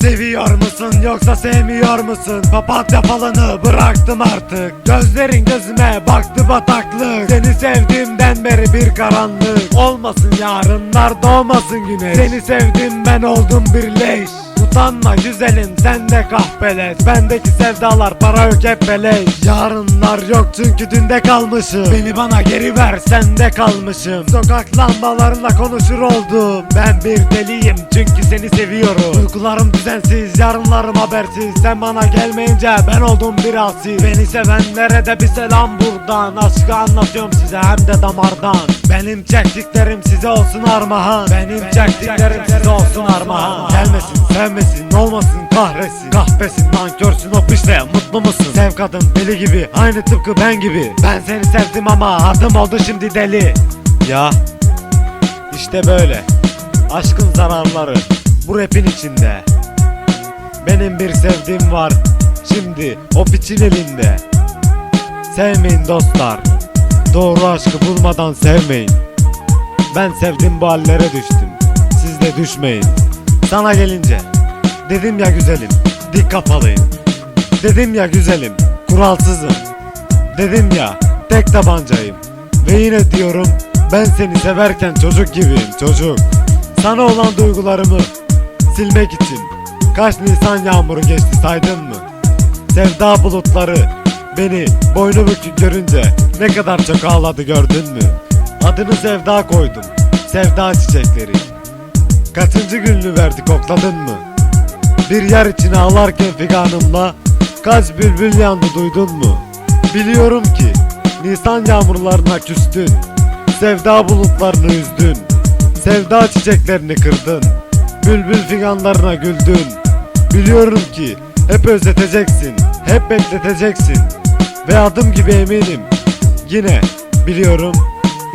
seviyor musun yoksa sevmiyor musun? Papatya falanı bıraktım artık. Gözlerin gözüme baktı bataklık. Seni sevdiğimden beri bir karanlık. Olmasın yarınlar doğmasın güneş. Seni sevdim ben oldum bir leş Utanma güzelim sen de kahpelet Bendeki sevdalar para yok hep Yarınlar yok çünkü dünde kalmışım. Beni bana geri ver sende kalmışım. Sokak lambalarında konuşur oldum. Ben bir deliyim çünkü seni seviyorum. Uykularım düzensiz yarınlarım habersiz. Sen bana gelmeyince ben oldum bir asi Beni sevenlere de bir selam buradan. Aşkı anlatıyorum size hem de damardan Benim çektiklerim size olsun armağan. Benim çektiklerim size olsun armağan. Gelmesin sevmesin olmasın kahretsin. Kahpesin nankörsün o pişte mutlu musun? Sev kadın deli gibi aynı tıpkı ben gibi. Ben seni sevdim ama adım oldu şimdi deli. Ya işte böyle. Aşkın zararları bu rapin içinde. Benim bir sevdiğim var Şimdi o piçin elinde. Sevmeyin dostlar Doğru aşkı bulmadan sevmeyin. Ben sevdim bu hallere düştüm. Siz de düşmeyin. Sana gelince Dedim ya güzelim Dik kafalıyım Dedim ya güzelim Kuralsızım. Dedim ya tek tabancayım. Ve yine diyorum Ben seni severken çocuk gibiyim çocuk. Sana olan duygularımı Silmek için Kaç Nisan yağmuru geçti saydın mı? Sevda bulutları Beni boynu bükük görünce Ne kadar çok ağladı gördün mü? Adını Sevda koydum Sevda çiçekleri Kaçıncı gününü verdik kokladın mı? Bir yer için ağlarken figanımla Kaç bülbül yandı duydun mu? Biliyorum ki Nisan yağmurlarına küstün Sevda bulutlarını üzdün Sevda çiçeklerini kırdın Bülbül figanlarına güldün Biliyorum ki hep özleteceksin Hep bekleteceksin Ve adım gibi eminim Yine biliyorum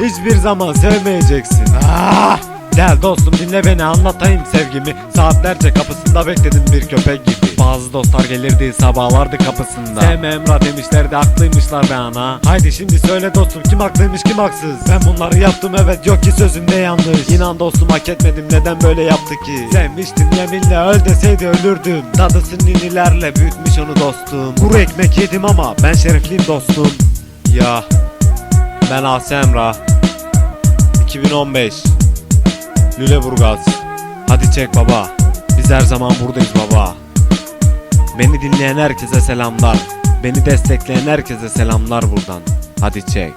Hiçbir zaman sevmeyeceksin Ah! Gel dostum dinle beni anlatayım sevgimi. Saatlerce kapısında bekledim bir köpek gibi. Bazı dostlar gelirdi sabahlardı kapısında. Sevme Emrah demişlerdi haklıymışlar be ana. Haydi şimdi söyle dostum kim haklıymış kim haksız? Ben bunları yaptım evet yok ki sözümde yanlış. İnan dostum hak etmedim neden böyle yaptı ki? Sevmiştim yeminle öl deseydi ölürdüm. Dadısı ninilerle büyütmüş onu dostum. Kuru ekmek yedim ama ben şerefliyim dostum. Ya ben Asi Emrah. 2015 Lüleburgaz. Hadi çek baba. Biz her zaman buradayız baba. Beni dinleyen herkese selamlar. Beni destekleyen herkese selamlar buradan. Hadi çek